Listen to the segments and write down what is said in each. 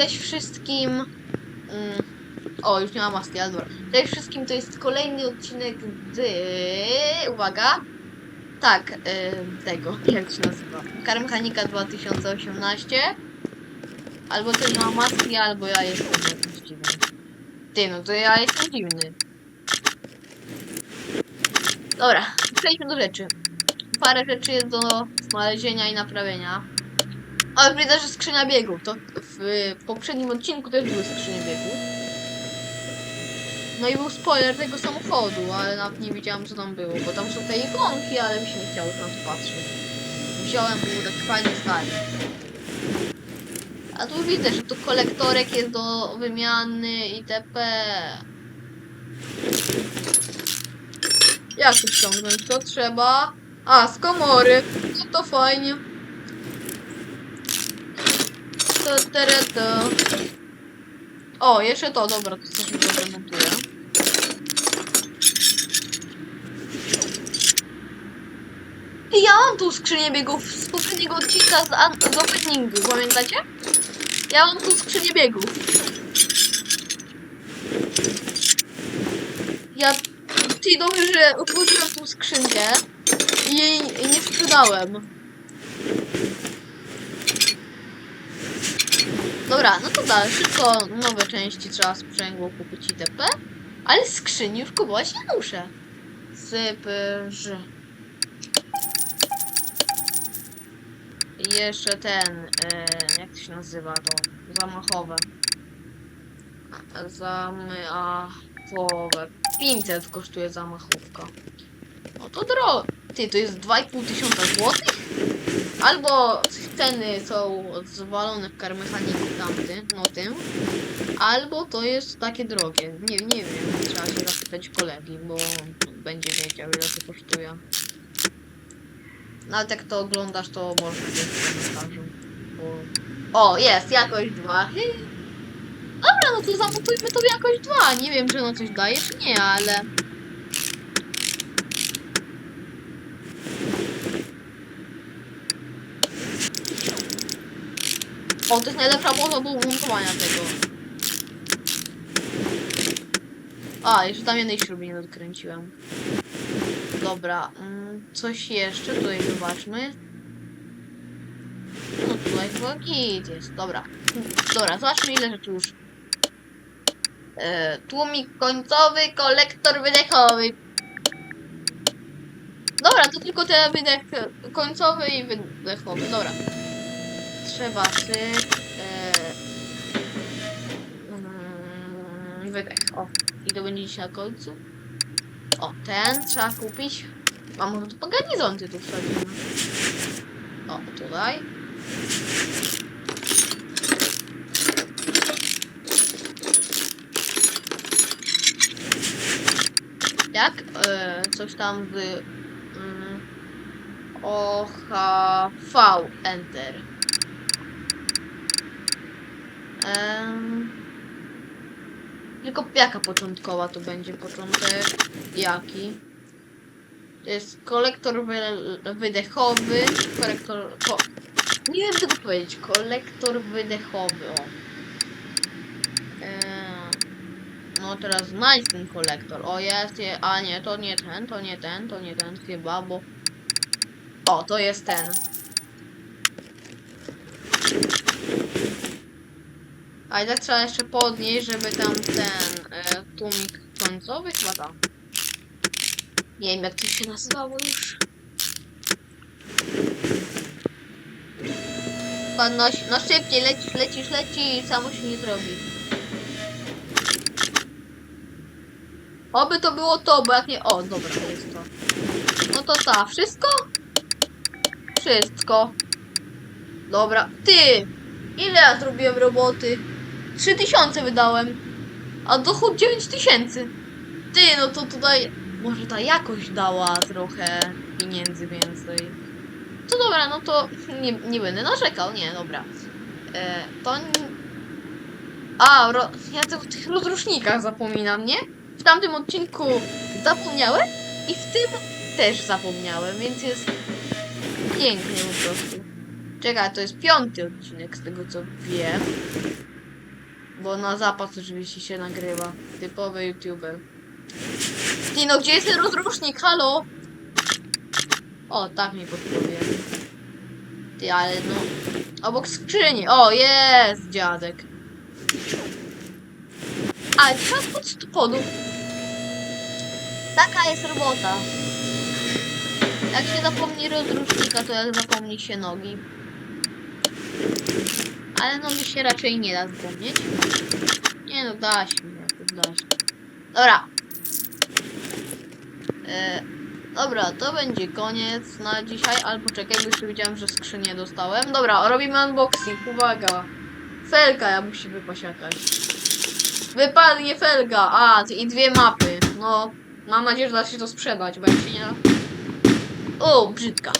cześć wszystkim. Mm, o, już nie ma maski, ale dobra. Cześć wszystkim, to jest kolejny odcinek z... Uwaga. Tak, y, tego, jak się nazywa. Karmechanika 2018. Albo ty ma maski, albo ja jestem jakiś dziwny. Ty, no to ja jestem dziwny. Dobra, przejdźmy do rzeczy. Parę rzeczy jest do znalezienia i naprawienia. Ale że skrzynia biegów. To w poprzednim odcinku też były skrzynie biegów. No i był spoiler tego samochodu, ale nawet nie wiedziałam co tam było, bo tam są te ikonki, ale mi się nie chciało to patrzeć. Wziąłem, był taki fajny stary. A tu widzę, że tu kolektorek jest do wymiany itp. Jak to ściągnąć? To trzeba... A, z komory. No to fajnie. To, tere, to. O, jeszcze to, dobra, to to zamontuję. I ja mam tu skrzynię biegów z poprzedniego odcinka z, an- z openingu, pamiętacie? Ja mam tu skrzynię biegów. Ja... Ty, dobrze, że otworzyłem tą skrzynkę i jej nie sprzedałem. Dobra, no to dalej, szybko nowe części trzeba sprzęgło kupić itp. Ale skrzyni już kupować nie muszę. Sypyż. I jeszcze ten, e, jak to się nazywa to? Zamachowe. Zamachowe. 500 kosztuje zamachówka. No to drogo. Ty, to jest 2,5 tysiąca złotych? Albo ceny są zwalone w karmechaniku tamty, no tym. Albo to jest takie drogie. Nie, nie wiem, trzeba się zapytać kolegi, bo będzie wiedział ile to kosztuje. Nawet jak to oglądasz, to może być w komentarzu. Bo... O, jest, jakość 2. Dobra, no to zamontujmy to w jakość 2. Nie wiem, czy ono coś daje, czy nie, ale... O, to jest najlepsza mowa do montowania tego. A, jeszcze tam jednej śruby nie odkręciłem. Dobra, mm, coś jeszcze tutaj zobaczmy. No tutaj chyba git jest, dobra. Dobra, zobaczmy ile rzeczy już. E, tłumik końcowy, kolektor wydechowy. Dobra, to tylko te wydech końcowy i wydechowy, dobra. Trzeba syk, mm, wydech, o. I to będzie dzisiaj na końcu. O, ten trzeba kupić. A może to garnizonty tu wsadzimy. O, tutaj. Jak? E, coś tam w... Mm, OHV Enter. Em, tylko jaka początkowa to będzie początek? Jaki? To jest kolektor wy, wydechowy, kolektor... Ko, nie wiem tego powiedzieć. Kolektor wydechowy, o. Em, no teraz znajdź ten kolektor. O jest, je, a nie, to nie ten, to nie ten, to nie ten chyba, bo... O, to jest ten. A i tak trzeba jeszcze podnieść, żeby tam ten e, tłumik końcowy chyba tam. Nie wiem jak to się nazywało już. No, no szybciej, lecisz, lecisz, lecisz, samo się nie zrobi. Oby to było to, bo jak nie... O, dobra, to jest to. No to ta, wszystko? Wszystko. Dobra, ty! Ile ja zrobiłem roboty? 3000 wydałem. A dochód 9000. Ty, no to tutaj może ta jakość dała trochę pieniędzy więcej. To dobra, no to nie, nie będę narzekał, nie, dobra. E, to... A, ro... ja to, o tych rozrusznikach zapominam, nie? W tamtym odcinku zapomniałem i w tym też zapomniałem, więc jest pięknie po prostu. Czekaj, to jest piąty odcinek z tego co wiem. Bo na zapas oczywiście się nagrywa. Typowy youtuber. Ty no, gdzie jest ten rozrusznik? Halo? O, tak mi podpowie. Ty, ale no... Obok skrzyni. O, jest dziadek. A, trzeba pod spodów. Taka jest robota. Jak się zapomni rozrusznika, to jak zapomni się nogi. Ale no mi się raczej nie da zapomnieć. Nie no, da się, da się. Dobra. E, dobra, to będzie koniec na dzisiaj, ale poczekaj, bo jeszcze widziałem, że skrzynię dostałem. Dobra, robimy unboxing, uwaga. Felga ja musi wypaść jakaś. Wypadnie felga, a i dwie mapy. No, mam nadzieję, że da się to sprzedać, bo jak się nie da... O, brzydka.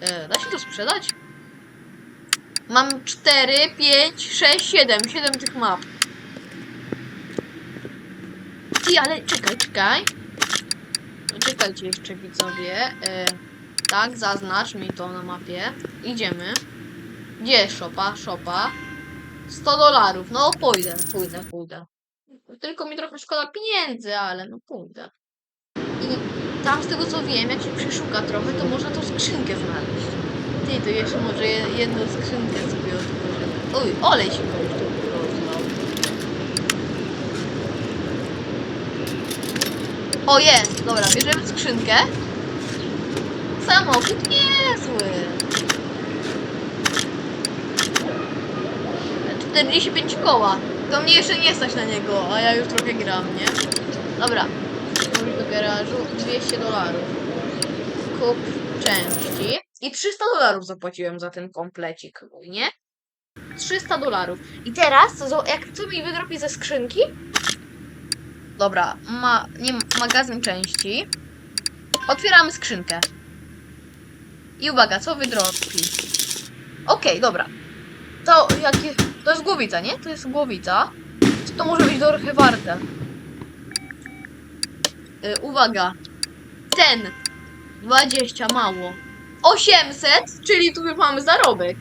E, da się to sprzedać? Mam 4, 5, 6, 7. 7 tych map. Ty, ale czekaj, czekaj. Czekajcie jeszcze widzowie. E, tak, zaznacz mi to na mapie. Idziemy. Gdzie szopa? Szopa. 100 dolarów. No pójdę, pójdę, pójdę. Tylko mi trochę szkoda pieniędzy, ale no pójdę. I tam z tego co wiem, jak się przeszuka trochę, to można tą skrzynkę znaleźć. Ty, to jeszcze może je- jedną skrzynkę sobie otworzę. Oj, olej się komuś tu. O, jest! Dobra, bierzemy skrzynkę. Samochód niezły. 45 koła. To mnie jeszcze nie stać na niego, a ja już trochę gram, nie? Dobra. Wróć do garażu. 200 dolarów. Kup części. I 300 dolarów zapłaciłem za ten komplecik, nie? 300 dolarów. I teraz, jak co mi wydropi ze skrzynki? Dobra, ma, nie, magazyn części. Otwieramy skrzynkę. I uwaga, co wydropi? Okej, dobra. To jakie... To jest głowica, nie? To jest głowica. Co to może być trochę warte? Y, uwaga. Ten. 20, mało. 800, czyli tu już mamy zarobek.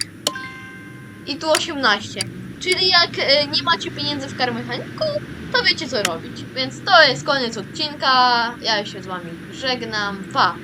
I tu 18. Czyli jak e, nie macie pieniędzy w karmechaniku, to wiecie co robić. Więc to jest koniec odcinka. Ja się z wami żegnam. Pa!